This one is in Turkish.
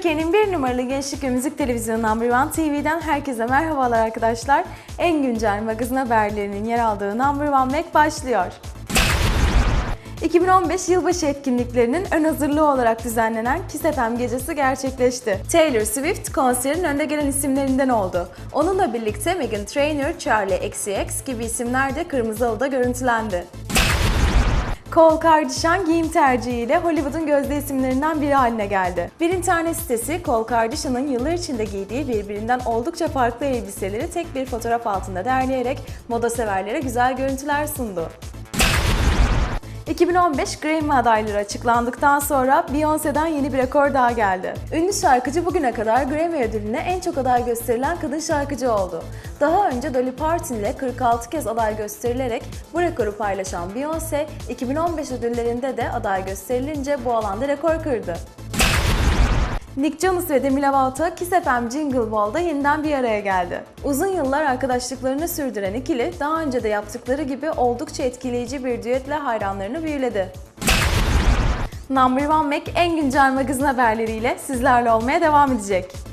Türkiye'nin bir numaralı gençlik ve müzik televizyonu Number One TV'den herkese merhabalar arkadaşlar. En güncel magazin haberlerinin yer aldığı Number One Mac başlıyor. 2015 yılbaşı etkinliklerinin ön hazırlığı olarak düzenlenen Kiss FM gecesi gerçekleşti. Taylor Swift konserin önde gelen isimlerinden oldu. Onunla birlikte Meghan Trainor, Charlie XCX gibi isimler de Kırmızı Halı'da görüntülendi. Cole Kardashian giyim tercihiyle Hollywood'un gözde isimlerinden biri haline geldi. Bir internet sitesi Cole Kardashian'ın yıllar içinde giydiği birbirinden oldukça farklı elbiseleri tek bir fotoğraf altında derleyerek moda severlere güzel görüntüler sundu. 2015 Grammy adayları açıklandıktan sonra Beyoncé'den yeni bir rekor daha geldi. Ünlü şarkıcı bugüne kadar Grammy ödülüne en çok aday gösterilen kadın şarkıcı oldu. Daha önce Dolly Parton ile 46 kez aday gösterilerek bu rekoru paylaşan Beyoncé, 2015 ödüllerinde de aday gösterilince bu alanda rekor kırdı. Nick Jonas ve Demi Lovato Kiss FM Jingle Ball'da yeniden bir araya geldi. Uzun yıllar arkadaşlıklarını sürdüren ikili daha önce de yaptıkları gibi oldukça etkileyici bir düetle hayranlarını büyüledi. Number One Mac en güncel magazin haberleriyle sizlerle olmaya devam edecek.